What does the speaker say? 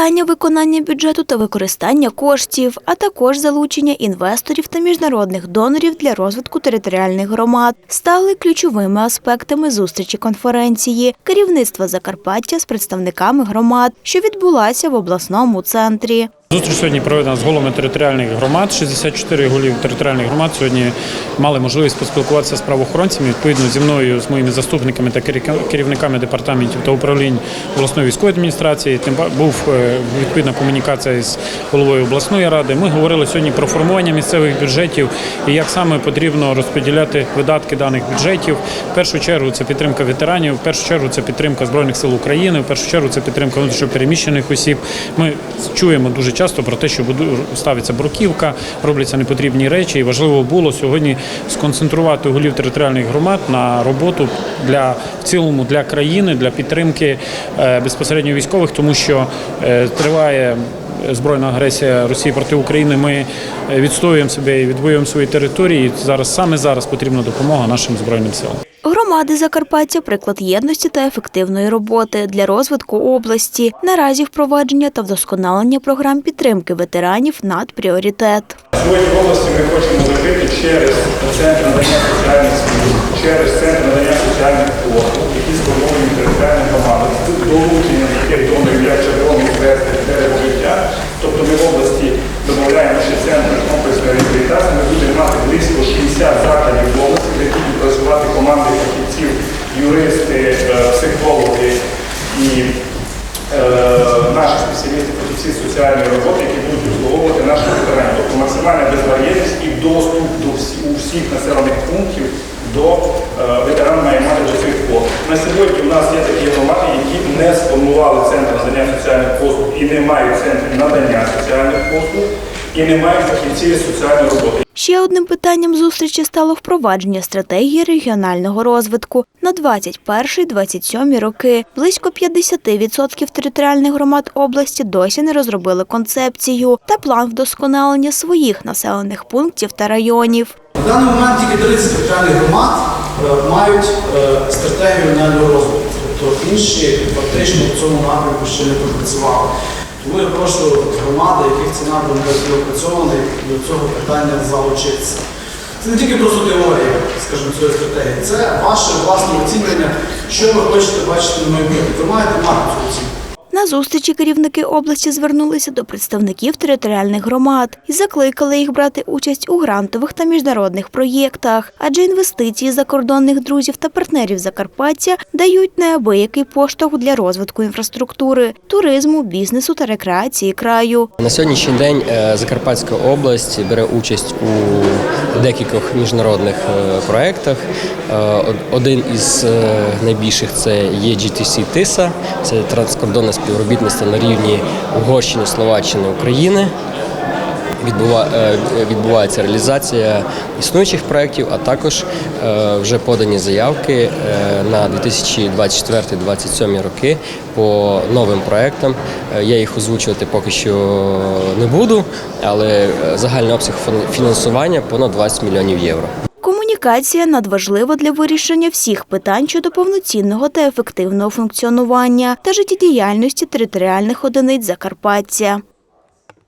питання виконання бюджету та використання коштів, а також залучення інвесторів та міжнародних донорів для розвитку територіальних громад стали ключовими аспектами зустрічі конференції керівництва Закарпаття з представниками громад, що відбулася в обласному центрі. Зустріч сьогодні проведена з головами територіальних громад. 64 голів територіальних громад сьогодні мали можливість поспілкуватися з правоохоронцями. Відповідно зі мною, з моїми заступниками та керівниками департаментів та управлінь обласної військової адміністрації. Тим був е, відповідна комунікація з головою обласної ради. Ми говорили сьогодні про формування місцевих бюджетів і як саме потрібно розподіляти видатки даних бюджетів. В першу чергу це підтримка ветеранів, в першу чергу це підтримка збройних сил України, в першу чергу це підтримка внутрішньопереміщених осіб. Ми чуємо дуже часто про те, що ставиться бруківка, робляться непотрібні речі. І важливо було сьогодні сконцентрувати голів територіальних громад на роботу для в цілому для країни, для підтримки е, безпосередньо військових, тому що е, триває. Збройна агресія Росії проти України. Ми е, відстоюємо себе і відвоюємо свої території. Зараз саме зараз потрібна допомога нашим збройним силам. Громади Закарпаття приклад єдності та ефективної роботи для розвитку області. Наразі впровадження та вдосконалення програм підтримки ветеранів над пріоритет. Сьогодні в області ми хочемо закрити через центр надання соціальних служб, через центр надання соціальних послуг, які сформовані територіальні громади, з долученням таких донорів, як Червоний Хрест і дерево життя. Тобто ми в області додаємо ще центр комплексної реабілітації. Ми будемо мати близько 60 закладів в області, де будуть працювати команди фахівців, юристи, е, психологи і е, наші спеціалісти фахівці соціальної роботи, які будуть обслуговувати наших ветеранів. Тобто максимальна безбар'єрність і доступ до всі, у всіх населених пунктів до е, ветеран має мати до цих послуг. На сьогодні у нас є такі громади, які не сформували центр надання соціальних послуг і не мають центрів надання соціальних послуг, і не мають фахівців соціальної роботи. Ще одним питанням зустрічі стало впровадження стратегії регіонального розвитку на 21-27 роки. Близько 50% територіальних громад області досі не розробили концепцію та план вдосконалення своїх населених пунктів та районів. На даний момент тільки 30 територіальних громад е, мають е, стратегію регіонального розвитку, тобто інші фактично в цьому напрямку ще не пропрацювали. Тому я прошу громади, яких ціна буде опрацьований, до цього питання залучитися. Це не тільки просто теорія, скажімо, цієї стратегії, це ваше власне оцінювання, що ви хочете бачити на майбутнє. Ви маєте мати цю оцінку. На зустрічі керівники області звернулися до представників територіальних громад і закликали їх брати участь у грантових та міжнародних проєктах, адже інвестиції закордонних друзів та партнерів Закарпаття дають неабиякий поштовх для розвитку інфраструктури, туризму, бізнесу та рекреації краю. На сьогоднішній день е, Закарпатська область бере участь у декількох міжнародних е, проєктах. Е, Один із найбільших це є GTC TISA, це транскордонне співробітництво на рівні Угорщини, Словаччини, України. Е, відбувається реалізація існуючих проєктів, а також е, вже подані заявки е, на 2024-2027 роки по новим проєктам. Я їх озвучувати поки що не буду, але загальний обсяг фінансування понад 20 мільйонів євро. Комунікація надважлива для вирішення всіх питань щодо повноцінного та ефективного функціонування та життєдіяльності територіальних одиниць Закарпаття.